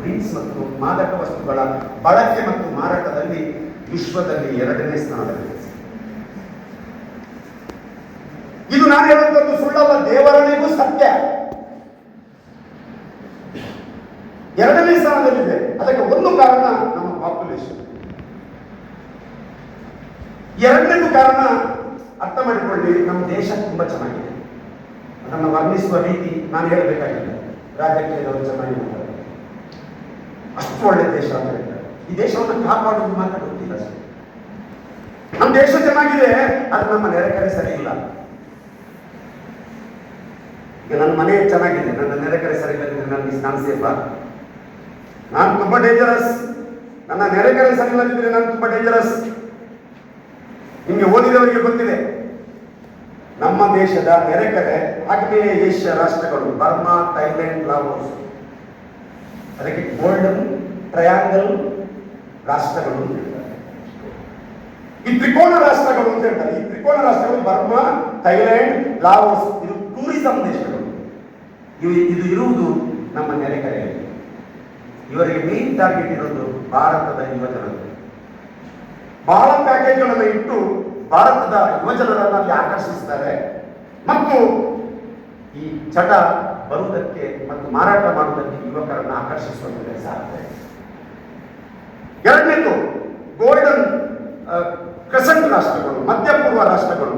Drinks ಮತ್ತು ಮಾದಕ ವಸ್ತುಗಳ ಬಳಕೆ ಮತ್ತು ಮಾರಾಟದಲ್ಲಿ ವಿಶ್ವದಲ್ಲಿ ಎರಡನೇ ಸ್ಥಾನದಲ್ಲಿದೆ ಇದು ನಾನು ಹೇಳುವಂಥದ್ದು ಸುಳ್ಳಲ್ಲ, ದೇವರನಿಗೂ ಸತ್ಯ. ಎರಡನೇ ಸ್ಥಾನದಲ್ಲಿದೆ. ಅದಕ್ಕೆ ಒಂದು ಕಾರಣ ನಮ್ಮ ಪಾಪ್ಯುಲೇಷನ್ ಎರಡನೇದು ಕಾರಣ ಅರ್ಥ ಮಾಡಿಕೊಳ್ಳಿ, ನಮ್ಮ ದೇಶ ತುಂಬಾ ಚೆನ್ನಾಗಿದೆ. ಅದನ್ನು ವರ್ಣಿಸುವ ರೀತಿ ನಾನು ಹೇಳಬೇಕಾಗಿಲ್ಲ ರಾಜಕೀಯದವರು ಚೆನ್ನಾಗಿ ಮಾಡ್ತಾರೆ ಅಷ್ಟು ಒಳ್ಳೆ ದೇಶ ಅಂತ ಹೇಳ್ತಾರೆ. ಈ ದೇಶವನ್ನು ಕಾಪಾಡುವುದು ಮಾತ್ರ ಗೊತ್ತಿಲ್ಲ ಸರ್. ನಮ್ಮ ದೇಶ ಚೆನ್ನಾಗಿದೆ ಅದು ನಮ್ಮ ನೆರೆಕರೆ ಸರಿ ಇಲ್ಲ. ಈಗ ನನ್ನ ಮನೆ ಚೆನ್ನಾಗಿದೆ, ನನ್ನ ನೆರೆಕರೆ ಸರಿ ಇಲ್ಲದಿದ್ರೆ ನನಗೆ ನಾನು ಸೇಫ? ನಾನು ತುಂಬಾ ಡೇಂಜರಸ್ ನನ್ನ ನೆರೆಕರೆ ಸರಿ ಇಲ್ಲದಿದ್ರೆ ನಾನು ತುಂಬಾ ಡೇಂಜರಸ್ ನಿಮಗೆ ಓದಿದವರಿಗೆ ಗೊತ್ತಿದೆ. ನಮ್ಮ ದೇಶದ ನೆರೆಕರೆ ಆಗ್ನೇಯ ಏಷ್ಯಾ ರಾಷ್ಟ್ರಗಳು, ಬರ್ಮಾ, ಥೈಲ್ಯಾಂಡ್, ಲಾವೋಸ್. ಅದಕ್ಕೆ ಗೋಲ್ಡನ್, ಟ್ರಯಾಂಗಲ್ ರಾಷ್ಟ್ರಗಳು ಅಂತ ಹೇಳ್ತಾರೆ. ಈ ತ್ರಿಕೋಣ ರಾಷ್ಟ್ರಗಳು ಅಂತ ಹೇಳ್ತಾರೆ. ಈ ತ್ರಿಕೋಣ ರಾಷ್ಟ್ರಗಳು ಬರ್ಮಾ, ಥೈಲ್ಯಾಂಡ್, ಲಾವೋಸ್, ಇದು ಟೂರಿಸಂ ದೇಶಗಳು. ಇವು ಇದು ಇರುವುದು ನಮ್ಮ ನೆರೆಕರೆಯಲ್ಲಿ. ಇವರಿಗೆ ಮೇನ್ ಟಾರ್ಗೆಟ್ ಇರೋದು ಭಾರತದ ಯುವಜನರು ಬಹಳ ಪ್ಯಾಕೇಜ್ಗಳನ್ನು ಇಟ್ಟು ಭಾರತದ ಯುವಜನರನ್ನು ಅಲ್ಲಿ ಆಕರ್ಷಿಸ್ತಾರೆ. ಮತ್ತು ಈ ಚಟ ಬರುವುದಕ್ಕೆ ಮತ್ತು ಮಾರಾಟ ಮಾಡುವುದಕ್ಕೆ ಯುವಕರನ್ನು ಆಕರ್ಷಿಸುವಂತೆ ಸಾಧ್ಯ. ಎರಡನೇದು ಗೋಲ್ಡನ್ ಕ್ರೆಸೆಂಟ್ ರಾಷ್ಟ್ರಗಳು, ಮಧ್ಯಪೂರ್ವ ರಾಷ್ಟ್ರಗಳು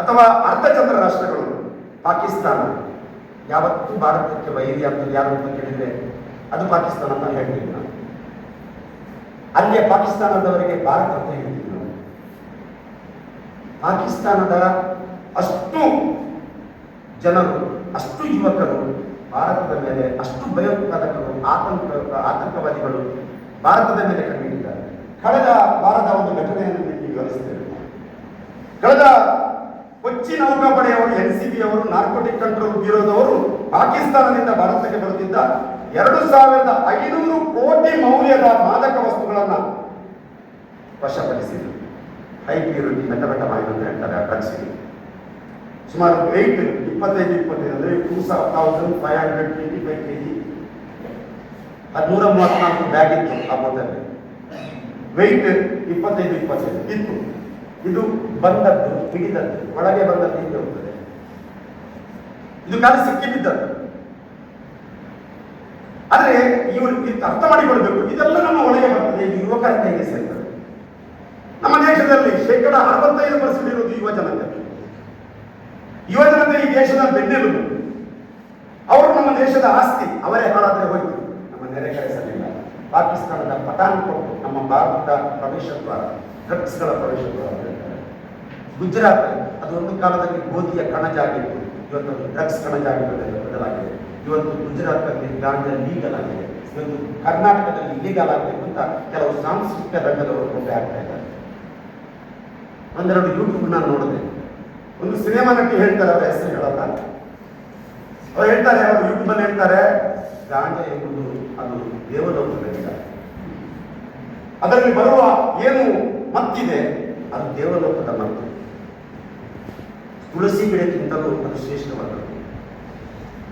ಅಥವಾ ಅರ್ಧಚಂದ್ರ ರಾಷ್ಟ್ರಗಳು. ಪಾಕಿಸ್ತಾನ, ಯಾವತ್ತೂ ಭಾರತಕ್ಕೆ ವೈರಿ ಅಂತ ಯಾರು ಅಂತ ಕೇಳಿದ್ರೆ ಅದು ಪಾಕಿಸ್ತಾನ ಅಂತ ಹೇಳ್ತೀವಿ ನಾವು ಅಲ್ಲಿಯ ಪಾಕಿಸ್ತಾನದವರಿಗೆ ಭಾರತ ಅಂತ ಹೇಳ್ತೀವಿ ಪಾಕಿಸ್ತಾನದ ಅಷ್ಟು ಜನರು ಅಷ್ಟು ಯುವಕರು, ಭಾರತದ ಮೇಲೆ ಅಷ್ಟು ಭಯೋತ್ಪಾದಕರು, ಆತಂಕ, ಆತಂಕವಾದಿಗಳು ಭಾರತದ ಮೇಲೆ ಕಣ್ಣಿಟ್ಟಿದ್ದಾರೆ ಕಳೆದ ವಾರದ ಒಂದು ಘಟನೆಯನ್ನು ನಿಮಗೆ ವಿವರಿಸಿದ್ದೇವೆ ಕಳೆದ ಕೊಚ್ಚಿ ನೌಕಾಪಡೆಯವರು ಎನ್ ಸಿ ಬಿ ಅವರು ನಾರ್ಕೋಟಿಕ್ ಕಂಟ್ರೋಲ್ ಬ್ಯೂರೋದವರು ಪಾಕಿಸ್ತಾನದಿಂದ ಭಾರತಕ್ಕೆ ಬರುತ್ತಿದ್ದ ಎರಡು ಸಾವಿರದ ಐನೂರು ಕೋಟಿ ಮೌಲ್ಯದ ಮಾದಕ ವಸ್ತುಗಳನ್ನು ವಶಪಡಿಸಿದರು. ಹೈ ಪ್ಯೂರಿಟಿ ಮೆಟಮೆಟಮೈನ್ ಅಂತ ಹೇಳ್ತಾರೆ ಆ ಸುಮಾರು ವೆಯ್ಟ್ ಇಪ್ಪತ್ತೈದು ಇಪ್ಪತ್ತೈದು, ಅಂದರೆ two thousand five hundred twenty five K G ಹದಿನೂರ ಮೂವತ್ನಾಲ್ಕು ಬ್ಯಾಗ್ ಇತ್ತು ಆ ಮೊದಲೇ ವೆಯ್ಟ್ ಇಪ್ಪತ್ತೈದು ಇಪ್ಪತ್ತೈದು. ಇತ್ತು. ಇದು ಬಂದದ್ದು, ಹಿಡಿದದ್ದು, ಒಳಗೆ ಬಂದದ್ದು ಹಿಂದೆ ಹೋಗ್ತದೆ. ಇದು ಖಾಲಿ ಸಿಕ್ಕಿ ಬಿದ್ದದ್ದು ಆದರೆ ಇವರು ಅರ್ಥ ಮಾಡಿಕೊಳ್ಬೇಕು. ಇದೆಲ್ಲ ನಮ್ಮ ಒಳಗೆ ಬರ್ತದೆ. ಇದು ಯುವಕರ ಕೈಗೆ ಸೇರ್ತದೆ. ನಮ್ಮ ದೇಶದಲ್ಲಿ ಶೇಕಡ ಅರವತ್ತೈದು ಪರ್ಸೆಂಟ್ ಇರುವುದು ಯುವ ಜನತೆ ಜನತೆ ಈ ದೇಶದ ಬೆನ್ನೆಲುಬು. ಅವರು ನಮ್ಮ ದೇಶದ ಆಸ್ತಿ, ಅವರೇ ಹಾಳಾದ್ರೆ ಹೋಯ್ತು. ನಮ್ಮ ನೆರೆ ಕಳಿಸಲಿಲ್ಲ ಪಾಕಿಸ್ತಾನದ ಪಠಾನ್ಕೋಟ್ ನಮ್ಮ ಭಾರತದ ಪ್ರವೇಶದ್ವಾರ ಡ್ರಗ್ಸ್ಗಳ ಪ್ರವೇಶದ್ವಾರ ಗುಜರಾತ್, ಅದು ಒಂದು ಕಾಲದಲ್ಲಿ ಗೋಧಿಯ ಕಣಜಾಗಿತ್ತು ಇವತ್ತು ಡ್ರಗ್ಸ್ ಕಣಜಾಗಿ ಬದಲ- ಬದಲಾಗಿದೆ. ಇವತ್ತು ಗುಜರಾತ್ನಲ್ಲಿ ಗಾಂಜಾ ಲೀಗಲ್ ಆಗಿದೆ. ಇವತ್ತು ಕರ್ನಾಟಕದಲ್ಲಿ ಲೀಗಲ್ ಆಗಬೇಕು ಅಂತ ಕೆಲವು ಸಾಂಸ್ಕೃತಿಕ ರಂಗದವರು ಕೊಂಡೆ ಆಗ್ತಾ ಇದ್ದಾರೆ. ಒಂದೆರಡು ಯೂಟ್ಯೂಬ್ ನಾನು ನೋಡಿದೆ. ಒಂದು ಸಿನಿಮಾ ನಟಿ ಹೇಳ್ತಾರೆ ಅವರ ಹೆಸರು ಹೇಳಲ್ಲ ಅವ್ರು ಹೇಳ್ತಾರೆ ಅವರು ಯೂಟ್ಯೂಬ್ ಅಲ್ಲಿ ಹೇಳ್ತಾರೆ ಗಾಂಡೆ ಎಂಬುದು ಅದು ದೇವಲೋಕದ ಗಿಡ ಅದರಲ್ಲಿ ಬರುವ ಏನು ಮತ್ತಿದೆ? ಅದು ದೇವಲೋಕದ ಮತ್ತು ತುಳಸಿ ಗಿಡಕ್ಕಿಂತಲೂ ಅದು ಶ್ರೇಷ್ಠವಾದದ್ದು.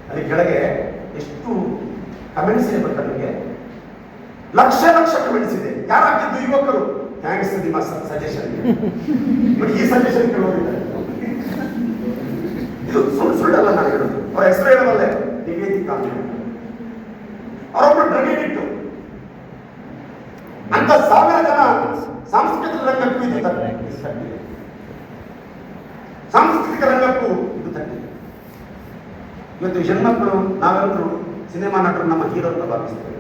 ಅಲ್ಲಿ ಕೆಳಗೆ ಎಷ್ಟು ಕಮೆಂಟ್ಸ್ ಇದೆ ನಿಮಗೆ? ಲಕ್ಷ ಲಕ್ಷ ಕಮೆಂಟ್ಸ್ ಇದೆ. ಯಾರಾಗಿದ್ದು ಯುವಕರು? ಥ್ಯಾಂಕ್ಸ್ ನಿಮ್ಮ ಸಜೆಷನ್ ಬಟ್ ಈ ಸಜೆಷನ್ ಕೇಳೋದಿಲ್ಲ. ಇದು ಸುಳ್ಳು ಸುಳ್ಳಲ್ಲ ನಾನು ಹೇಳೋದು. ಅವ್ರ ಹೆಸರು ಹೇಳೋದಲ್ಲೇ. ನಿವೇದಿತ ಅಂತ. ಅವರೊಬ್ಬರು ಡ್ರಗ್ ಅಂತ ಸಾವಿರ ಜನ ಸಾಂಸ್ಕೃತಿಕ ರಂಗಕ್ಕೂ ಇದು ಸಾಂಸ್ಕೃತಿಕ ರಂಗಕ್ಕೂ ಇದು ತಟ್ಟಿದೆ ಇವತ್ತು ಹೆಣ್ಮಕ್ಳು ನಾವೆಲ್ಲರೂ ಸಿನಿಮಾ ನಟರು, ನಮ್ಮ ಹೀರೋ ಅಂತ ಭಾವಿಸ್ತೇವೆ.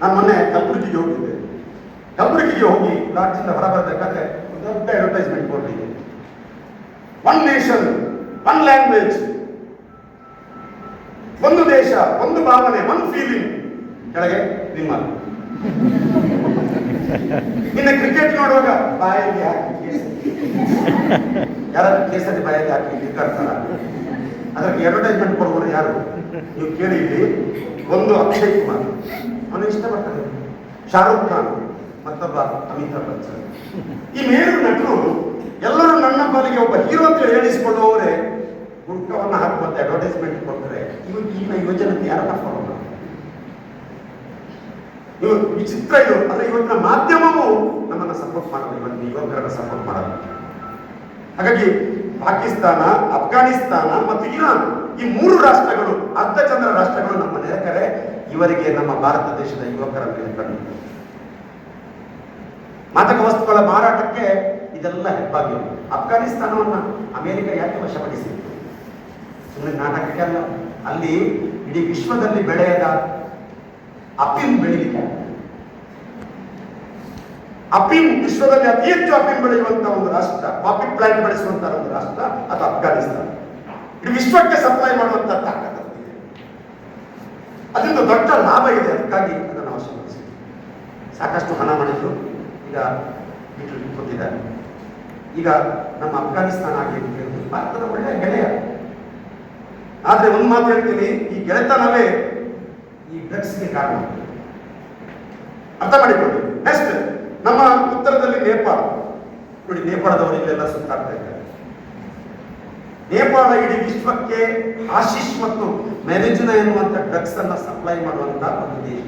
ನಾನು ಮೊನ್ನೆ ಕಲಬುರಗಿಗೆ ಹೋಗಿದ್ದೆ. ಕಲಬುರಗಿಗೆ ಹೋಗಿ ರಾಜ್ಯದಿಂದ ಹೊರಬರಬೇಕಾದ್ರೆ ದೊಡ್ಡ ಅಡ್ವರ್ಟೈಸ್ಮೆಂಟ್ ಇದೆ. ಒನ್ ನೇಷನ್ ಒನ್ ಲ್ಯಾಂಗ್ವೇಜ್ ಒಂದು ದೇಶ, ಒಂದು ಭಾವನೆ ಒನ್ ಫೀಲಿಂಗ್ ಕೆಳಗೆ ನಿಮ್ಮ. ಇನ್ನು ಕ್ರಿಕೆಟ್ ನೋಡುವಾಗ ಬಾಯಲ್ಲಿ ಹಾಕಿ ಕೇಸರಿ. ಯಾರಾದ್ರೂ ಕೇಸರಿ ಬಾಯಲ್ಲಿ ಹಾಕಿ ನಿಂತಾಡ್ತಾರ ಅದಕ್ಕೆ ಅಡ್ವರ್ಟೈಸ್ಮೆಂಟ್ ಕೊಡುವರು ಯಾರು? ನೀವು ಕೇಳಿ ಇಲ್ಲಿ. ಒಂದು ಅಕ್ಷಯ್ ಕುಮಾರ್. ಅವನು ಇಷ್ಟಪಡ್ತಾನೆ. ಶಾರುಖ್ ಖಾನ್. ಮತ್ತೊಬ್ಬ ಅಮಿತಾಬ್ ಬಚ್ಚನ್ ಈ ಮೇರು ನಟರು ಎಲ್ಲರೂ ನನ್ನ ಪಾಲಿಗೆ ಒಬ್ಬ ಹೀರೋ ಅಂತ ಹೇಳಿಸಿಕೊಳ್ಳುವವರೇ, ಗುಡ್ಕವನ್ನು ಹಾಕುವಂತೆ ಅಡ್ವರ್ಟೈಸ್ಮೆಂಟ್ ಕೊಡ್ತಾರೆ. ಇವಾಗ ಈಗ ಯೋಜನೆ ಯಾರನ್ನ ಫಾಲೋ ಮಾಡ್ತಾರೆ? ವಿಚಿತ್ರ ಇದು ಅಂದ್ರೆ ಇವತ್ತಿನ ಮಾಧ್ಯಮವು ನಮ್ಮನ್ನ ಸಪೋರ್ಟ್ ಮಾಡಲ್ಲ. ಇವತ್ತು ಯುವಕರನ್ನ ಸಪೋರ್ಟ್ ಮಾಡಲ್ಲ. ಹಾಗಾಗಿ ಪಾಕಿಸ್ತಾನ, ಅಫ್ಘಾನಿಸ್ತಾನ ಮತ್ತು ಇರಾನ್ ಈ ಮೂರು ರಾಷ್ಟ್ರಗಳು, ಅರ್ಧಚಂದ್ರ ರಾಷ್ಟ್ರಗಳು ನಮ್ಮ ನೆರೆಕರೆ. ಇವರಿಗೆ ನಮ್ಮ ಭಾರತ ದೇಶದ ಯುವಕರ ಮೇಲೆ ಕಣ್ಣು. ಮಾದಕ ವಸ್ತುಗಳ ಮಾರಾಟಕ್ಕೆ ಇದೆಲ್ಲ ಹೆಬ್ಬಾಗಿ ಅಫ್ಘಾನಿಸ್ತಾನವನ್ನ ಅಮೆರಿಕ ಯಾಕೆ ವಶಪಡಿಸಿತ್ತು ಸುಮ್ಮನೆ ನಾಟಕಕ್ಕೆ ಅಲ್ಲ ಅಲ್ಲಿ ಇಡೀ ವಿಶ್ವದಲ್ಲಿ ಬೆಳೆಯದ ಅಫೀಮ್ ಬೆಳೀಲಿಕ್ಕೆ ಅಫೀಮ್ ವಿಶ್ವದಲ್ಲಿ ಅತಿ ಹೆಚ್ಚು ಅಫೀಮ್ ಬೆಳೆಯುವಂತಹ ಒಂದು ರಾಷ್ಟ್ರ, ಕಾಫಿ ಪ್ಲಾಂಟ್ ಬೆಳೆಸುವಂತಹ ಒಂದು ರಾಷ್ಟ್ರ, ಅದು ಅಫ್ಘಾನಿಸ್ತಾನ ಇಡೀ ವಿಶ್ವಕ್ಕೆ ಸಪ್ಲೈ ಮಾಡುವಂತಹ ತಾಕತ್ತ ಅದರಿಂದ ದೊಡ್ಡ ಲಾಭ ಇದೆ, ಅದಕ್ಕಾಗಿ ಅದನ್ನು ಅವಶ್ಯಕತೆ. ಸಾಕಷ್ಟು ಹಣ ಮಾಡಿದ್ರು ಈಗ ಬಿಟ್ಟು ಕೂತಿದ್ದಾರೆ ಈಗ ನಮ್ಮ ಅಫ್ಘಾನಿಸ್ತಾನ ಆಗಿದ್ದು ಭಾರತದ ಒಳ್ಳೆಯ ಗೆಳೆಯ. ಆದರೆ ಒಂದು ಮಾತು ಹೇಳ್ತೀನಿ, ಈ ಗೆಳೆತನವೇ ಈ ಡ್ರಗ್ಸ್ಗೆ ಕಾರಣ. ಅರ್ಥ ಮಾಡಿಕೊಳ್ಳಿ. ನೆಕ್ಸ್ಟ್ ನಮ್ಮ ಉತ್ತರದಲ್ಲಿ ನೇಪಾಳ. ನೋಡಿ, ನೇಪಾಳದವರು ಇಲ್ಲೆಲ್ಲ ಸುತ್ತಾಡ್ತಾ ಇದ್ದಾರೆ. ನೇಪಾಳ ಇಡೀ ವಿಶ್ವಕ್ಕೆ ಆಶೀಶ್ ಮತ್ತು ಮ್ಯಾನೇಜ್ನ ಎನ್ನುವಂಥ ಡ್ರಗ್ಸ್ ಅನ್ನ ಸಪ್ಲೈ ಮಾಡುವಂತ ಒಂದು ದೇಶ.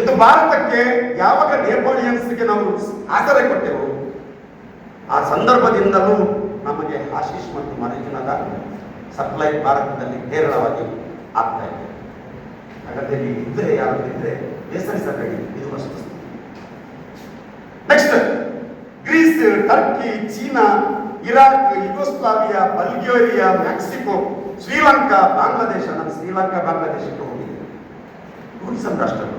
ಇದು ಭಾರತಕ್ಕೆ ಯಾವಾಗ ನೇಪಾಳಿಯನ್ಸ್ಗೆ ನಾವು ಆಸರೆ ಕೊಟ್ಟೆವು, ಆ ಸಂದರ್ಭದಿಂದಲೂ ನಮಗೆ ಆಶೀಶ್ ಮತ್ತು ಮರಿಜುನದ ಸಪ್ಲೈ ಭಾರತದಲ್ಲಿ ಹೇರಳವಾಗಿ ಆಗ್ತಾ ಇದೆ. ಹಾಗಾದ್ರೆ ಇದ್ರೆ ಯಾರು ಇದ್ರೆ ಬೇಸರಿಸಬೇಡಿ, ಇದು ವಸ್ತು next Greece Turkey China Iraq Yugoslavia Bulgaria Mexico Sri Lanka Bangladesh ನಮ್ಮ ಶ್ರೀಲಂಕಾ ಬಾಂಗ್ಲಾದೇಶಕ್ಕೆ ಹೋಗಿದೆ ಟೂರಿಸಂ ರಾಷ್ಟ್ರಗಳು.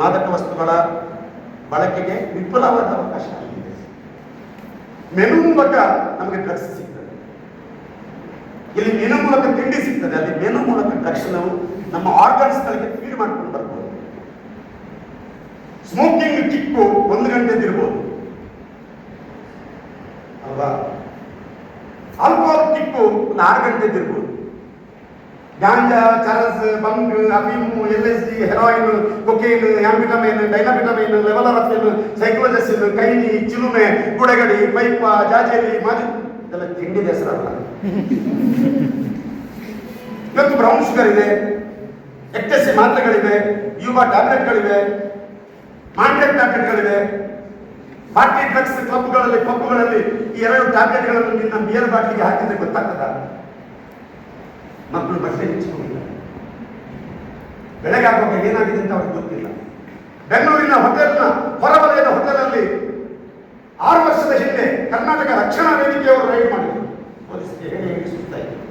ಮಾದಕ ವಸ್ತುಗಳ ಬಳಕೆಗೆ ವಿಪುಲವಾದ ಅವಕಾಶ ಆಗಿದೆ ಮೆನು ಮೂಲಕ ನಮಗೆ ಡ್ರಗ್ಸ್ ಸಿಗ್ತದೆ. ಇಲ್ಲಿ ಮೆನು ಮೂಲಕ ತಿಂಡಿ ಸಿಗ್ತದೆ. ಅಲ್ಲಿ ಮೆನು ಮೂಲಕ ಡ್ರಗ್ಸ್ ನಾವು ನಮ್ಮ ಆರ್ಗನ್ಸ್ ಗಳಿಗೆ ಫೀಡ್ ಮಾಡ್ಕೊಂಡು ಬರ್ಬೋದು. ಸ್ಮೋಕಿಂಗ್ ಕಿಕ್ಕು ಒಂದು ಗಂಟೆದಿರ್ಬೋದು ಅಲ್ವಾ? ಆಲ್ಕೋಹಾಲ್ ಕಿಕ್ಕು ಒಂದು ಆರು ಗಂಟೆದಿರ್ಬೋದು ganja, charas, bhang ಅಫೀಮು L S D heroin, cocaine, amphetamine, ಡೈನಾಬಿಟಮೈನ್ ಲೆವಲರಫಿನ್ ಸೈಕ್ಲೋಜಸಿನ್, ಕೈನಿ, ಚಿಲುಮೆ, ಗುಡಗಡಿ, ಪೈಪ, ಜಾಜೇಲಿ, ಮಾಜಿ ಇದೆಲ್ಲ ತಿಂಡಿ ಹೆಸರಲ್ಲ. ಇವತ್ತು ಬ್ರೌನ್ ಶುಗರ್ ಇದೆ ಎಕ್ಟೆಸಿ ಮಾತ್ರೆಗಳಿವೆ, ಯುವ ಟ್ಯಾಬ್ಲೆಟ್ಗಳಿವೆ ಮಾಂಟೆಡ್ ಟ್ಯಾಬ್ಲೆಟ್ಗಳಿವೆ. ಪಾರ್ಟಿ ಡ್ರಗ್ಸ್ ಕ್ಲಬ್ಗಳಲ್ಲಿ, ಪಬ್ಗಳಲ್ಲಿ ಈ ಎರಡು ಟ್ಯಾಬ್ಲೆಟ್ಗಳನ್ನು ನಿನ್ನ ಬಿಯರ್ ಬಾಟ್ಲಿಗೆ ಹಾಕಿದ್ರೆ ಗೊತ್ತಾಗ್ತದ? ಮಕ್ಕಳು ಬಟ್ಟೆ ಬೆಳಗ್ಗೆ ಆಗುವಾಗ ಏನಾಗಿದೆ ಅಂತ ಅವ್ರಿಗೆ ಗೊತ್ತಿಲ್ಲ. ಬೆಂಗಳೂರಿನ ಹೋಟೆಲ್ನ ಹೊರವಲಯದ ಹೋಟೆಲಲ್ಲಿ ಆರು ವರ್ಷದ ಹಿಂದೆ ಕರ್ನಾಟಕ ರಕ್ಷಣಾ ವೇದಿಕೆಯವರು ರೈಡ್ ಮಾಡಿದ್ರು. ಪೊಲೀಸರಿಗೆ ಹೇಳಿ ಹೇಳಿ ಇದ್ರು?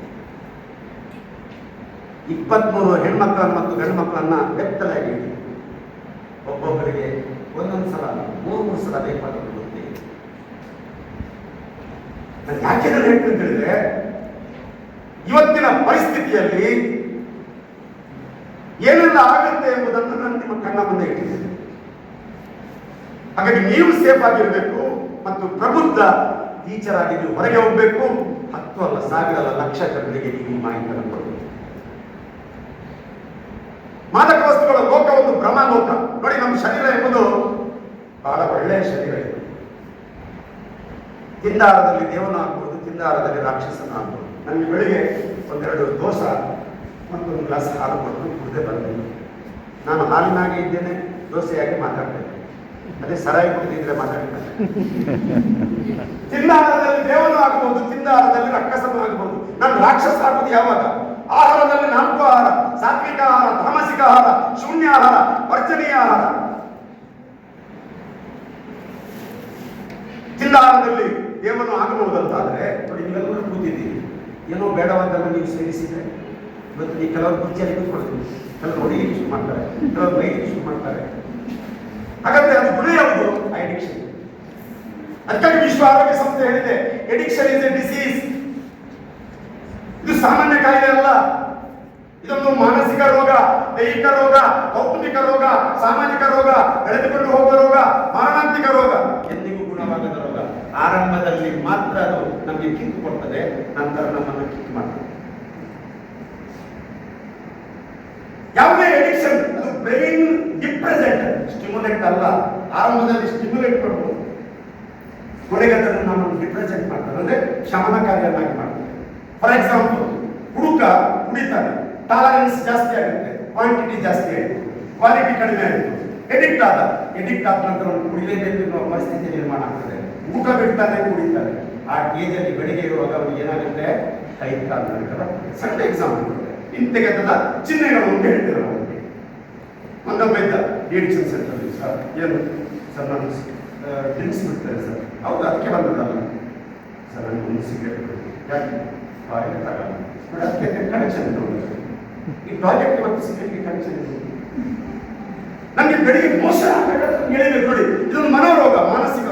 ಇಪ್ಪತ್ಮೂರು ಹೆಣ್ಮಕ್ಕಳನ್ನು ಮತ್ತು ಗಂಡು ಮಕ್ಕಳನ್ನ ಬೆತ್ತಲಾಗಿ ಒಬ್ಬೊಬ್ಬರಿಗೆ ಒಂದೊಂದು ಸಲ, ಮೂರು ಮೂರು ಸಲ ಬೇಕಾದದ್ದು ಗೊತ್ತಿದೆ ನಾನು ಯಾಕೆ ಹೇಳ್ತೀನಿ ಹೇಳಿದ್ರೆ ಇವತ್ತಿನ ಪರಿಸ್ಥಿತಿಯಲ್ಲಿ ಏನೆಲ್ಲ ಆಗುತ್ತೆ ಎಂಬುದನ್ನು ನಾನು ನಿಮ್ಮ ಕಣ್ಣ ಮುಂದೆ ಇಟ್ಟಿದ್ದೇನೆ ಹಾಗಾಗಿ ನೀವು ಸೇಫ್ ಆಗಿರಬೇಕು ಮತ್ತು ಪ್ರಬುದ್ಧ ಟೀಚರ್ ಆಗಿ ನೀವು ಹೊರಗೆ ಹೋಗಬೇಕು. ಹತ್ತು ಅಲ್ಲ ಸಾವಿರ ಅಲ್ಲ ಲಕ್ಷ ಜನರಿಗೆ ನೀವು ಮಾಹಿತಿಯನ್ನು ಕೊಡಬೇಕು. ಮಾದಕ ವಸ್ತುಗಳ ಲೋಕ ಒಂದು ಭ್ರಮ ಲೋಕ. ನೋಡಿ, ನಮ್ಮ ಶರೀರ ಎಂಬುದು ಬಹಳ ಒಳ್ಳೆಯ ಶರೀರ ಇದೆ. ತಿಂದಾರದಲ್ಲಿ ದೇವನ ಆಗ್ಬೋದು, ತಿಂದಾರದಲ್ಲಿ ರಾಕ್ಷಸನ ಆಗ್ಬೋದು. ನನಗೆ ಬೆಳಿಗ್ಗೆ ಒಂದೆರಡು ದೋಸೆ ಮತ್ತು ಒಂದು ಗ್ಲಾಸ್ ಹಾಲು ಕೊಟ್ಟು ಕುಡಿದೇ ಬಂದೆ. ನಾನು ಹಾಲಿನಾಗೆ ಇದ್ದೇನೆ ದೋಸೆಯಾಗಿ ಮಾತಾಡ್ತೇನೆ ಅದೇ ಸರಾಯಿ ಕುಡಿದಿದ್ರೆ ಮಾತಾಡ್ತೇನೆ ತಿನ್ನಾಹಾರದಲ್ಲಿ ದೇವನು ಆಗ್ಬೋದು ತಿನ್ನಾಹಾರದಲ್ಲಿ ರಕ್ಕಸನು ಆಗ್ಬೋದು. ನಾನು ರಾಕ್ಷಸ ಆಗೋದು ಯಾವಾಗ? ಆಹಾರದಲ್ಲಿ ನಾಲ್ಕು ಆಹಾರ ಸಾತ್ವಿಕ ಆಹಾರ ತಾಮಸಿಕ ಆಹಾರ ಶೂನ್ಯ ಆಹಾರ ವರ್ಜನೀಯ ಆಹಾರ. ತಿನ್ನಾಹಾರದಲ್ಲಿ ದೇವನು ಆಗಬಹುದಂತಾದ್ರೆ ನೋಡಿ ನೀವೆಲ್ಲರೂ ಕೂತಿದ್ದೀರಿ. ಏನೋ ಬೇಡವಾದನ್ನು ನೀವು ಸೇರಿಸಿದ್ರೆ ಇವತ್ತು ನೀವು ಕೆಲವರು ಕುರ್ಚಿಯಲ್ಲಿ ಕೂತ್ಕೊಳ್ತೀವಿ ಕೆಲವರು ಹೊಡಿಲಿಕ್ಕೆ ಶುರು ಮಾಡ್ತಾರೆ, ಕೆಲವರು ಬೈಲಿಕ್ಕೆ ಶುರು ಮಾಡ್ತಾರೆ. ಹಾಗಾದ್ರೆ ಅದು ಗುಣ ಯಾವುದು? ಅಡಿಕ್ಷನ್ ಅದಕ್ಕಾಗಿ ವಿಶ್ವ ಆರೋಗ್ಯ ಸಂಸ್ಥೆ ಹೇಳಿದೆ ಎಡಿಕ್ಷನ್ ಇಸ್ ಎ ಡಿಸೀಸ್ ಇದು ಸಾಮಾನ್ಯ ಕಾಯಿಲೆ ಅಲ್ಲ. ಇದೊಂದು ಮಾನಸಿಕ ರೋಗ, ದೈಹಿಕ ರೋಗ ಔಪನಿಕ ರೋಗ, ಸಾಮಾಜಿಕ ರೋಗ, ಬೆಳೆದುಕೊಂಡು ಹೋಗುವ ರೋಗ, ಮಾರಣಾಂತಿಕ ರೋಗ. ಎಂದಿಗೂ ಗುಣವಾಗದ ಆರಂಭದಲ್ಲಿ ಮಾತ್ರ ಅದು ನಮಗೆ ಕಿಕ್ ಕೊಡ್ತದೆ, ನಂತರ ನಮ್ಮನ್ನು ಕಿಕ್ ಮಾಡ್ತದೆ. ಯಾವುದೇ ಎಡಿಕ್ಷನ್ ಅದು ಬ್ರೈನ್ ಡಿಪ್ರೆಸೆಂಟ್ ಸ್ಟಿಮ್ಯುಲೇಟ್ ಅಲ್ಲ, ಆರಂಭದಲ್ಲಿ ಸ್ಟಿಮ್ಯುಲೇಟ್ ಕೊಡ್ಬೋದು. ಕೊನೆಗೆ ಅದನ್ನು ನಮ್ಮನ್ನು ಡಿಪ್ರೆಸೆಂಟ್ ಮಾಡ್ತಾರೆ ಅಂದ್ರೆ ಶಮನಕಾರಿಯನ್ನಾಗಿ ಮಾಡ್ತಾರೆ ಫಾರ್ ಎಕ್ಸಾಂಪಲ್ ಹುಡುಕ ಕುಡಿತಾನೆ ಟಾಲರೆನ್ಸ್ ಜಾಸ್ತಿ ಆಗುತ್ತೆ ಕ್ವಾಂಟಿಟಿ ಜಾಸ್ತಿ ಆಯಿತು ಕ್ವಾಲಿಟಿ ಕಡಿಮೆ ಆಯಿತು ಎಡಿಕ್ಟ್ ಆದ ಎಡಿಕ್ಟ್ ಆದ ನಂತರ ಕುಡಿಲೇಬೇಕು ಅನ್ನೋ ಪರಿಸ್ಥಿತಿ ನಿರ್ಮಾಣ ಆಗ್ತದೆ. ಊಟ ಬಿಡ್ತಾನೆ ಕುಡಿತಾರೆ. ಆ ಏಜಲ್ಲಿ ಬೆಳಿಗ್ಗೆ ಇರುವಾಗ ಅವ್ರಿಗೆ ಏನಾಗುತ್ತೆ? ಕೈ ಕಾಲು ಸಣ್ಣ ಎಕ್ಸಾಂಪಲ್ ಇಂತೆಗೆ ಚಿಹ್ನೆಗಳು ಅಂತ ಹೇಳ್ತಾರೆ ಅವರಿಗೆ ಒಂದೊಬ್ಬ ಇದ್ದ ಸೆಂಟರ್ ಸರ್ ಏನು? ಸರ್, ನಾನು ಡ್ರಿಂಕ್ಸ್ ಬಿಡ್ತಾರೆ ಸರ್. ಹೌದು, ಅದಕ್ಕೆ ಬಂದದಲ್ಲ ಸರ್ ನನಗೆ ಒಂದು ಸಿಗರೇಟ್ ಯಾಕೆ? ನೋಡಿ ಅದಕ್ಕೆ ಕನೆಕ್ಷನ್ ಇದೆ ಈ ಪ್ರಾಜೆಕ್ಟ್ ಮತ್ತು ಸಿಗರೇಟ್ಗೆ ಕನೆಕ್ಷನ್ ಇದೆ ನನಗೆ ಬೆಳಿಗ್ಗೆ ಮೋಸ ಆಗಬೇಕಾದ್ರೆ ಹೇಳಿದ್ರೆ ನೋಡಿ. ಇದೊಂದು ಮನೋರೋಗ, ಮಾನಸಿಕ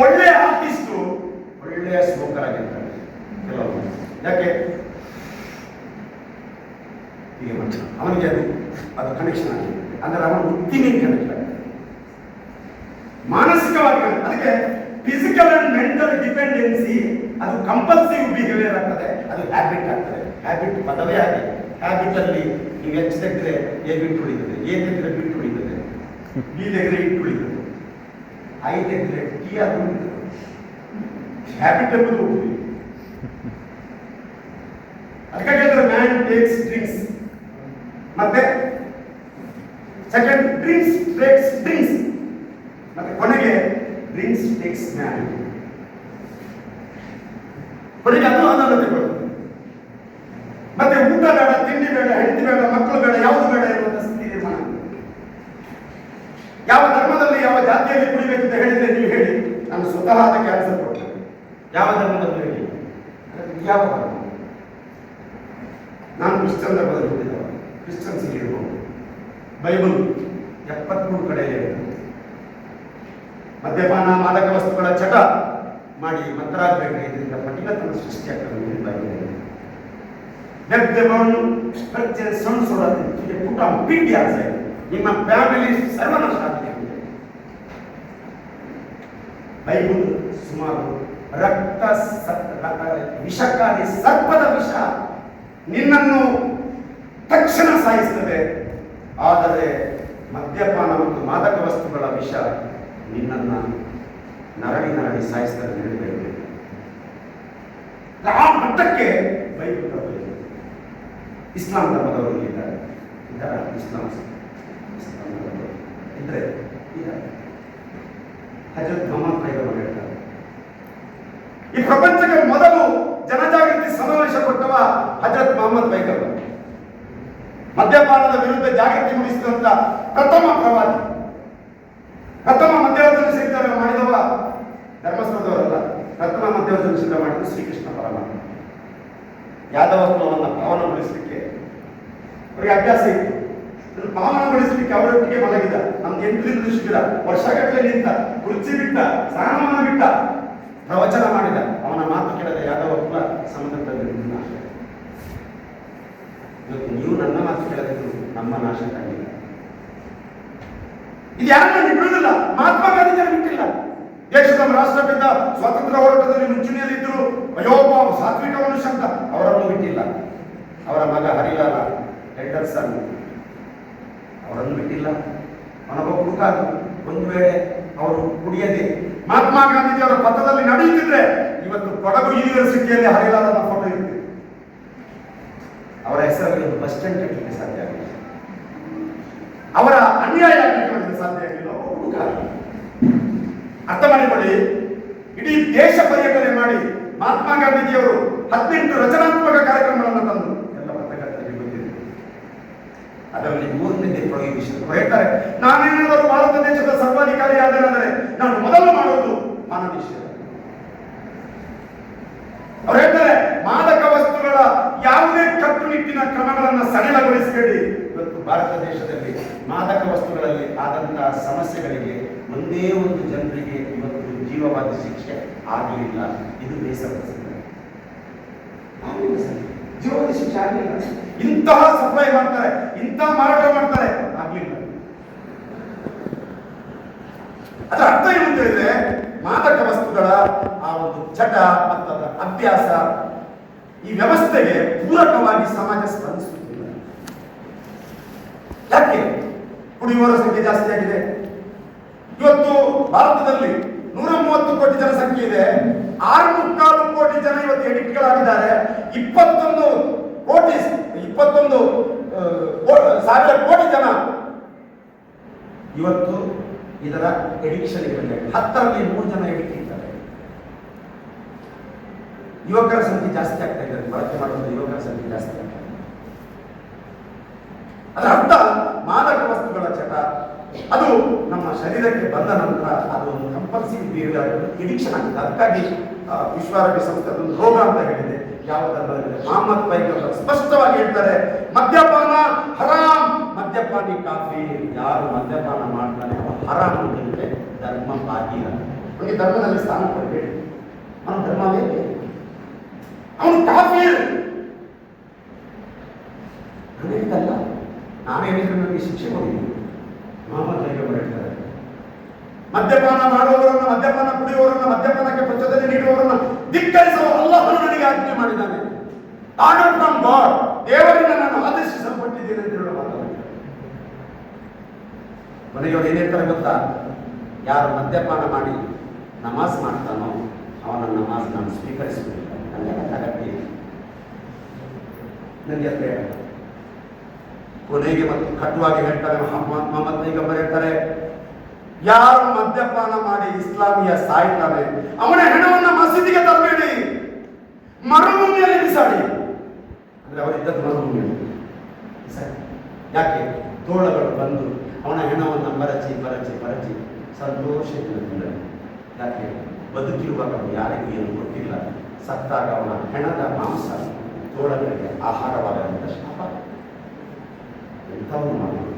ಒಳ್ಳೆಯ ಆರ್ಟಿಸ್ಟು ಒಳ್ಳೆಯ ಸ್ಮೋಕರ್ ಆಗಿರ್ತಾರೆ ಕೆಲವರು ಯಾಕೆ ಅವನಿಗೆ ಅದು ಅದು ಕನೆಕ್ಷನ್ ಆಗಿದೆ. ಅಂದರೆ ಅವನ ಬುದ್ಧಿನೇ ಕನೆಕ್ಷನ್ ಮಾನಸಿಕವಾಗಿ, ಅದಕ್ಕೆ ಫಿಸಿಕಲ್ ಅಂಡ್ ಮೆಂಟಲ್ ಡಿಪೆಂಡೆನ್ಸಿ ಅದು ಕಂಪಲ್ಸಿವ್ ಬಿಹೇವಿಯರ್ ಆಗ್ತದೆ. ಅದು ಹ್ಯಾಬಿಟ್ ಆಗ್ತದೆ. ಹ್ಯಾಬಿಟ್ ಪದವೇ ಆಗಿ ಹ್ಯಾಬಿಟ್ ಅಲ್ಲಿ ನೀವು ಹೆಚ್ಚು ತೆಗೆದ್ರೆ ಎ ಬಿಟ್ಟು ಉಳಿತದೆ? ಎ ತೆಗೆದ್ರೆ ಬಿಟ್ಟು ಉಳಿತದೆ? ಬಿ ತೆಗೆದ್ರೆ ಇಟ್ಟು ಉಳಿತದೆ. ಐ ತೆಗೆದ್ರೆ ಟಿ ಅದು ಹ್ಯಾಬಿಟ್ ಉಳಿತದೆ ಅದಕ್ಕಾಗಿ ಹೇಳಿದ್ರೆ ಮ್ಯಾನ್ ಟೇಕ್ಸ್ ಡ್ರಿಂಕ್ಸ್ ಮತ್ತೆ ಸೆಕೆಂಡ್ ಡ್ರಿಂಕ್ಸ್ ಟೇಕ್ಸ್ ಡ್ರಿಂಕ್ಸ್ ಮತ್ತೆ ಕೊನೆಗೆ ಡ್ರಿಂಕ್ಸ್ ಟೇಕ್ಸ್ ಮ್ಯಾನ್ ಕೊನೆಗೆ ಅದು ತಗೊಳ್ಳುತ್ತೆ ಮತ್ತೆ ಊಟ ಬೇಡ, ತಿಂಡಿ ಬೇಡ, ಹೆಂಡತಿ ಬೇಡ, ಮಕ್ಕಳು ಬೇಡ, ಯಾವುದು ಬೇಡ ಆಗುತ್ತೆ. ಯಾವ ಧರ್ಮದಲ್ಲಿ ಯಾವ ಜಾತಿಯಲ್ಲಿ ಕುಡಿಬೇಕು ಅಂತ ಹೇಳಿದ್ರೆ ನೀವು ಹೇಳಿ. ನಾನು ಸ್ವತಃ ಅದಕ್ಕೆ ಆನ್ಸರ್ ಕೊಡ್ತೇನೆ. ಯಾವ ಧರ್ಮದಲ್ಲಿ ಹೇಳಿ? ಯಾವ ಧರ್ಮ? ನಾನು ಕ್ರಿಶ್ಚನ್ ಧರ್ಮದಲ್ಲಿ ಕ್ರಿಶ್ಚಿಯನ್ಸ್ ಇರ್ಬೋದು. ಬೈಬಲ್ ಎಪ್ಪತ್ಮೂರು ಕಡೆ ಮದ್ಯಪಾನ, ಮಾದಕ ವಸ್ತುಗಳ ಚಟ ಮಾಡಿ ಮಂತ್ರಾಗಬೇಕು ಇದರಿಂದ ಪಟಿಗತನ ಸೃಷ್ಟಿಯಾಗ್ತದೆ ಬೈಬಲ್ ಪ್ರತ್ಯ ಸಣ್ಣ ಸೊಡದೆ ಪುಟ ಪಿಂಡಿ ಆಗ್ತದೆ ನಿಮ್ಮ ಫ್ಯಾಮಿಲಿ ಸರ್ವನಾಶ ಆಗಿದೆ. ಬೈಬಲ್ ಸುಮಾರು ರಕ್ತ ವಿಷಕಾರಿ ಸರ್ಪದ ವಿಷ ನಿನ್ನನ್ನು ತಕ್ಷಣ ಸಾಯಿಸ್ತದೆ. ಆದರೆ ಮದ್ಯಪಾನ ಮತ್ತು ಮಾದಕ ವಸ್ತುಗಳ ವಿಷ ನಿನ್ನನ್ನ ನರಳಿ ನರಳಿ ಸಾಯಿಸ್ತದೆ ಹೇಳಬೇಕು ಆ ಮಟ್ಟಕ್ಕೆ ಬೈಬಲ್ ಇಸ್ಲಾಂ ಧರ್ಮದವರು ಇದ್ದಾರೆ. ಇದರ ಇಸ್ಲಾಂ ಇದ್ರೆ ಇದ್ದಾರೆ ಹಜರತ್ ಮೊಹಮ್ಮದ್ ಈ ಪ್ರಪಂಚಕ್ಕೆ ಮೊದಲು ಜನಜಾಗೃತಿ ಸಮಾವೇಶ ಕೊಟ್ಟವ ಹಜರತ್ ಮೊಹಮ್ಮದ್ ಪೈಗಂಬರ್ ಮದ್ಯಪಾನದ ವಿರುದ್ಧ ಜಾಗೃತಿ ಮೂಡಿಸಿದಂತ ಪ್ರಥಮ ಪ್ರವಾದಿ. ಪ್ರಥಮ ಮಧ್ಯವರ್ಜನ ಸಿದ್ಧ ಮಾಡಿದವ ಧರ್ಮಸ್ಥಳದವರಲ್ಲ. ಪ್ರಥಮ ಮಧ್ಯವರ್ಜನ ಸಿದ್ಧ ಮಾಡಿದ್ದು ಶ್ರೀಕೃಷ್ಣ ಪರಮಾತ್ಮ. ಯಾದವತ್ವವನ್ನು ಪಾವನಗೊಳಿಸಲಿಕ್ಕೆ ಅವರಿಗೆ ಅಭ್ಯಾಸ ಇತ್ತು. ಇದನ್ನು ಪಾವನಗೊಳಿಸಲಿಕ್ಕೆ ಅವರೊಟ್ಟಿಗೆ ಮಲಗಿದ. ನಮ್ದು ಎಂಟರಿಂದ ಶಿಬಿರ ವರ್ಷಗಟ್ಟಲೆ ನಿಂತ, ಕುರ್ಚಿ ಬಿಟ್ಟ ಸ್ನಾನವನ್ನು ಬಿಟ್ಟ, ಪ್ರವಚನ ಮಾಡಿದ. ಅವನ ಮಾತು ಕೇಳದ ಯಾದವ ಕೂಡ ಸಮುದ್ರದಲ್ಲಿ ಇವತ್ತು ನೀವು ನನ್ನ ಮಾತು ಕೇಳದಿದ್ರು ನಮ್ಮ ನಾಶ ಕಂಡಿಲ್ಲ ಇದು ಯಾರನ್ನ ಬಿಡುವುದಿಲ್ಲ. ಮಹಾತ್ಮ ಗಾಂಧೀಜಿಯನ್ನು ಬಿಟ್ಟಿಲ್ಲ. ದೇಶದ ರಾಷ್ಟ್ರಪಿತ ಸ್ವಾತಂತ್ರ್ಯ ಹೋರಾಟದಲ್ಲಿ ಮುಂಚೂಣಿಯಲ್ಲಿದ್ದರು ಅಯೋಪ ಸಾತ್ವಿಕ ಮನುಷ್ಯ ಅಂತ ಅವರನ್ನು ಬಿಟ್ಟಿಲ್ಲ. ಅವರ ಮಗ ಹರಿಲಾಲ ಹೆಂಡರ್ಸನ್ ಅವರನ್ನು ಬಿಟ್ಟಿಲ್ಲ. ಅವನೊಬ್ಬ ಹುಡುಕಾದ ಒಂದು ವೇಳೆ ಅವರು ಕುಡಿಯದೆ ಮಹಾತ್ಮ ಗಾಂಧೀಜಿ ಅವರ ಪಥದಲ್ಲಿ ನಡೆಯುತ್ತಿದ್ರೆ ಇವತ್ತು ಕೊಡಗು ಯೂನಿವರ್ಸಿಟಿಯಲ್ಲಿ ಹರಿಯಲಾದ ಫೋಟೋ ಇರುತ್ತೆ. ಅವರ ಹೆಸರಲ್ಲಿ ಒಂದು ಬಸ್ ಸ್ಟ್ಯಾಂಡ್ ಕಟ್ಟಲಿಕ್ಕೆ ಸಾಧ್ಯ ಆಗಿಲ್ಲ. ಅವರ ಅನ್ಯಾಯ ಆಗಲಿಕ್ಕೆ ಸಾಧ್ಯ ಆಗಿಲ್ಲ. ಹುಡುಗ. ಅರ್ಥ ಮಾಡಿಕೊಳ್ಳಿ. ಇಡೀ ದೇಶ ಪರ್ಯಟನೆ ಮಾಡಿ ಮಹಾತ್ಮ ಗಾಂಧೀಜಿಯವರು ಹದಿನೆಂಟು ರಚನಾತ್ಮಕ ಕಾರ್ಯಕ್ರಮಗಳನ್ನು ತಂದು ಎಲ್ಲ ಪತ್ರಕರ್ತರಿಗೆ ಗೊತ್ತಿದೆ ಅದರಲ್ಲಿ ಮೂರನೇದೇ ಪ್ರೊಹಿಬಿಷನ್ ಹೇಳ್ತಾರೆ, ನಾನೇನಾದರೂ ಭಾರತ ದೇಶದ ಸರ್ವಾಧಿಕಾರಿ ಆದರೆ ನಾನು ಮೊದಲು ಮಾಡುವುದು ಮಾನ ನಿಷೇಧ ಅವ್ರು ಹೇಳ್ತಾರೆ, ಮಾದಕ ವಸ್ತುಗಳ ಯಾವುದೇ ಕಟ್ಟುನಿಟ್ಟಿನ ಕ್ರಮಗಳನ್ನು ಸಡಿಲಗೊಳಿಸಬೇಡಿ. ಇವತ್ತು ಭಾರತ ದೇಶದಲ್ಲಿ ಮಾದಕ ವಸ್ತುಗಳಲ್ಲಿ ಆದಂತಹ ಸಮಸ್ಯೆಗಳಿಗೆ ಒಂದೇ ಒಂದು ಜನರಿಗೆ ಇವತ್ತು ಜೀವವಾದ ಶಿಕ್ಷೆ ಆಗಲಿಲ್ಲ. ಇದು ಬೇಸರ ಸಂಗತಿ. ಜೀವವಾದ ಶಿಕ್ಷೆ ಇಂತಹ ಸಪ್ಲೈ ಮಾಡ್ತಾರೆ ಇಂತಹ ಮಾರಾಟ ಮಾಡ್ತಾರೆ, ಆಗ್ಲಿಲ್ಲ. ಅದರ ಅರ್ಥ ಏನು ಅಂತ ಹೇಳಿದ್ರೆ, ಮಾದಕ ವಸ್ತುಗಳ ಆ ಒಂದು ಚಟ ಮತ್ತು ಅಭ್ಯಾಸ ಈ ವ್ಯವಸ್ಥೆಗೆ ಪೂರಕವಾಗಿ ಸಮಾಜ ಸ್ಪಂದಿಸುತ್ತಿಲ್ಲ. ಯಾಕೆ? ಕುಡಿಯುವವರ ಸಂಖ್ಯೆ ಜಾಸ್ತಿ ಆಗಿದೆ. ಇವತ್ತು ಭಾರತದಲ್ಲಿ ನೂರ ಮೂವತ್ತು ಕೋಟಿ ಜನಸಂಖ್ಯೆ ಇದೆ. ಆರು ಮುಕ್ಕಾಲು ಕೋಟಿ ಜನ ಇವತ್ತು ಎಡಿಟ್ಗಳಾಗಿದ್ದಾರೆ ಇಪ್ಪತ್ತೊಂದು ಕೋಟಿ, ಇಪ್ಪತ್ತೊಂದು ಸಾವಿರ ಕೋಟಿ ಜನ ಇವತ್ತು ಇದರ ಎಡಿಕ್ಷನ್ ಹತ್ತರಲ್ಲಿ ಮೂರು ಜನ ಎಡಿಟ್ ಇದ್ದಾರೆ. ಯುವಕರ ಸಂಖ್ಯೆ ಜಾಸ್ತಿ ಆಗ್ತಾ ಇದೆ. ಬಳಕೆ ಮಾಡುವಂತ ಯುವಕರ ಸಂಖ್ಯೆ ಜಾಸ್ತಿ ಆಗ್ತಾ ಇದೆ. ಅದರ ಅರ್ಥ ಮಾದಕ ವಸ್ತುಗಳ ಚಟ ಅದು ನಮ್ಮ ಶರೀರಕ್ಕೆ ಬಂದ ನಂತರ ಅದು ಒಂದು ಕಂಪಲ್ಸರಿ ಬಿಹೇವಿಯರ್ ಎಡಿಕ್ಷನ್ ಆಗಿದೆ. ಅದಕ್ಕಾಗಿ ವಿಶ್ವಾರೋಗ್ಯ ಸಂಸ್ಥೆ ಅದೊಂದು ರೋಗ ಅಂತ ಹೇಳಿದೆ. ಧರ್ಮದಲ್ಲಿ ಮಹಮ್ಮದ್ ಪೈಗಂಬರ್ ಸ್ಪಷ್ಟವಾಗಿ ಹೇಳ್ತಾರೆ, ಮದ್ಯಪಾನ ಹರಾಮ್ ಮದ್ಯಪಾನಿ ಕಾಫಿ, ಯಾರು ಮದ್ಯಪಾನ ಮಾಡ್ತಾನೆ ಹರಾಮ್ ಅಂತ ಹೇಳಿದ್ರೆ ಧರ್ಮ ಬಾಕಿ ಅವನಿಗೆ ಧರ್ಮದಲ್ಲಿ ಸ್ಥಾನ ಕೊಡಬೇಡಿ ಅವನ ಧರ್ಮವೇ. ಅವನು ಕಾಫಿ ನಾನು ಹೇಳಿದ್ರೆ ನನಗೆ ಶಿಕ್ಷೆ ಕೊಟ್ಟಿದ್ದೀನಿ ಹೇಳ್ತಾರೆ ಮದ್ಯಪಾನ ಮಾಡುವವರನ್ನ, ಮದ್ಯಪಾನ ಕುಡಿಯುವವರನ್ನ, ಮದ್ಯಪಾನಕ್ಕೆ ಪ್ರಚೋದನೆ ನೀಡುವವರನ್ನ ಧಿಕ್ಕರಿಸುವ ಅಲ್ಲಹನು ನನಗೆ ಆಜ್ಞೆ ಮಾಡಿದ್ದಾನೆ. ಆರ್ಡರ್ ಫ್ರಮ್ ಗಾಡ್ ದೇವರಿಂದ ನಾನು ಆದೇಶಿಸಲ್ಪಟ್ಟಿದ್ದೇನೆ ಅಂತ ಹೇಳುವ ಅವ್ರು ಹೇಳ್ತಾರೆ ಗೊತ್ತಾ? ಯಾರು ಮದ್ಯಪಾನ ಮಾಡಿ ನಮಾಜ್ ಮಾಡ್ತಾನೋ ಅವನ ನಮಾಜ್ ನಾನು ಸ್ವೀಕರಿಸಬೇಕು ನನಗೆ ಅಗತ್ಯ ಇಲ್ಲ ನನಗೆ ಅಂತ ಕೊನೆಗೆ ಮತ್ತೆ ಕಟುವಾಗಿ ಹೇಳ್ತಾರೆ ಮೊಹಮ್ಮದ್ ಪೈಗಂಬರ್ ಹೇಳ್ತಾರೆ, ಯಾರು ಮದ್ಯಪಾನ ಮಾಡಿ ಇಸ್ಲಾಮಿಯ ಸಾಯ್ತಾನೆ, ಅವನ ಹೆಣವನ್ನ ಮಸೀದಿಗೆ ತರಬೇಡಿ, ಮರುಭೂಮಿಯಲ್ಲಿ ಬಿಸಾಡಿ. ಅಂದ್ರೆ ಅವರಿದ್ದದ್ದು ಮರುಭೂಮಿಯಲ್ಲಿ. ಯಾಕೆ? ತೋಳಗಳು ಬಂದು ಅವನ ಹೆಣವನ್ನು ಮರಚಿ ಮರಚಿ ಮರಚಿ ಸಂತೋಷದಿಂದ ಯಾಕೆ? ಬದುಕಿರುವಾಗ ಯಾರಿಗೂ ಏನು ಗೊತ್ತಿಲ್ಲ. ಸತ್ತಾಗ ಅವನ ಹೆಣದ ಮಾಂಸ ತೋಳಗಳಿಗೆ ಆಹಾರವಾಗದಂತ. ಶಾಪ ಎಂಥವನ್ನು ಮಾಡೋದು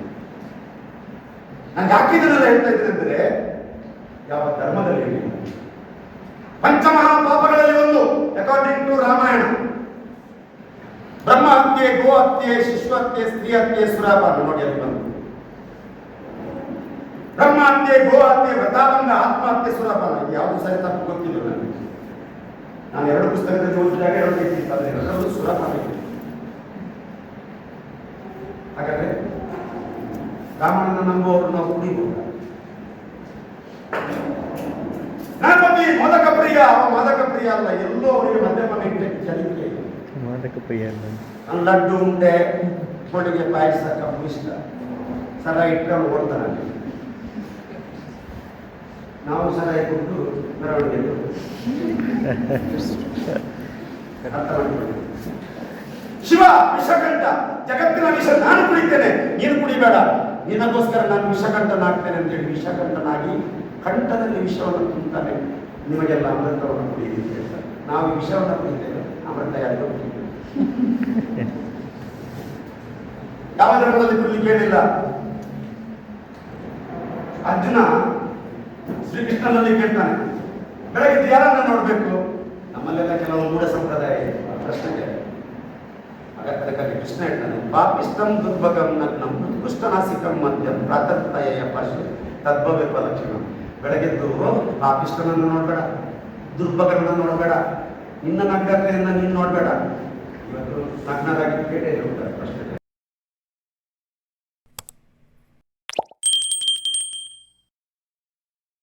ನಾನು ಯಾಕೆ ಇದನ್ನೆಲ್ಲ ಹೇಳ್ತಾ ಇದ್ದೇನೆ ಯಾವ ಧರ್ಮದಲ್ಲಿ ಪಂಚಮಹಾ ಪಾಪಗಳಲ್ಲಿ ಒಂದು ಅಕಾರ್ಡಿಂಗ್ ಟು ರಾಮಾಯಣ. ಬ್ರಹ್ಮ ಹತ್ಯೆ ಗೋ ಹತ್ಯೆ ಶಿಶು ಹತ್ಯೆ ಸ್ತ್ರೀ ಹತ್ಯೆ ಸುರಾಪಾನ ನೋಡಿ ಅಲ್ಲಿ ಬಂದು. ಬ್ರಹ್ಮ ಹತ್ಯೆ ಗೋ ಹತ್ಯೆ ವ್ರತಾಭಂಗ ಆತ್ಮಹತ್ಯೆ ಸುರಾಪಾನ ಯಾವುದು ಸರಿ ತಪ್ಪು ಗೊತ್ತಿಲ್ಲ ನನಗೆ. ನಾನು ಎರಡು ಪುಸ್ತಕದಲ್ಲಿ ಓದಿದಾಗ ಎರಡು ರೀತಿ ಇದೆ ಹಾಗಾದ್ರೆ ರಾಮನನ್ನು ನಂಬುವವರು ನಾವು ಕುಡಿಬಹುದು ನಾನು ಮದಕ ಪ್ರಿಯ ಅವ ಮದಕ ಪ್ರಿಯ ಅಲ್ಲ ಎಲ್ಲೋ ಅವರಿಗೆ ಮಧ್ಯಮ ಮೆಂಟೆ ಚಲಿಕೆ. ಮಾದಕ ಪ್ರಿಯ ಅಲ್ಲ. ನಾನು ಲಡ್ಡು ಉಂಡೆ ಹೋಳಿಗೆ ಪಾಯಸ ಕಬ್ಬು ಇಷ್ಟ. ಸರ ಇಟ್ಕೊಂಡು ಓಡ್ತಾನೆ ನಾವು ಸರ ಇಟ್ಕೊಂಡು ಮೆರವಣಿಗೆ ಅರ್ಥ ಮಾಡಿಕೊಳ್ಳಿ. ಶಿವ ವಿಷಕಂಠ. ಜಗತ್ತಿನ ವಿಷ ನಾನು ಕುಡಿತೇನೆ, ನೀನು ಕುಡಿಬೇಡ. ನಿನಗೋಸ್ಕರ ನಾನು ವಿಷಕಂಠನಾಗ್ತೇನೆ ಅಂತೇಳಿ ವಿಷಕಂಠನಾಗಿ ಕಂಠದಲ್ಲಿ ವಿಷವನ್ನು ತಿಂತಾನೆ ನಿಮಗೆಲ್ಲ ಅಮೃತವನ್ನು ಕುಡಿಯಿರಿ ಅಂತ. ನಾವು ವಿಷವನ್ನು ಕುಡಿತೇವೆ, ಅಮೃತ ಯಾರು ಯಾವ ಧರ್ಮದಲ್ಲಿ ಕುಡಿಲಿಕ್ಕೆ ಹೇಳಿಲ್ಲ? ಅರ್ಜುನ ಶ್ರೀಕೃಷ್ಣನಲ್ಲಿ ಕೇಳ್ತಾನೆ. ಬೆಳಗ್ಗೆ ಯಾರನ್ನ ನೋಡಬೇಕು? ನಮ್ಮಲ್ಲೆಲ್ಲ ಕೆಲವು ಮೂಢ ಸಂಪ್ರದಾಯ ಇದೆ. ಪ್ರಶ್ನೆಗೆ ಅದಕ್ಕಾಗಿ ಕೃಷ್ಣ ಹೇಳ್ತಾನೆ ಪಾಪಿಷ್ಟಂ ದುರ್ಭಗಂ ನಗ್ನಂ ಉತ್ಕೃಷ್ಟನಾಸಿಕಂ ಮಧ್ಯ ಪ್ರಾತರ್ತಯ ಭಾಷೆ ತದ್ಭವೇ ಲಕ್ಷಣ. ಬೆಳಗೆದ್ದು ಪಾಪಿಷ್ಟನನ್ನು ನೋಡಬೇಡ, ದುರ್ಭಗನನ್ನು ನೋಡಬೇಡ, ನಿನ್ನ ನಗ್ನತೆಯನ್ನು ನೀನು ನೋಡಬೇಡ. ಇವತ್ತು ನಗ್ನರಾಗಿ ಪ್ರಶ್ನೆಗೆ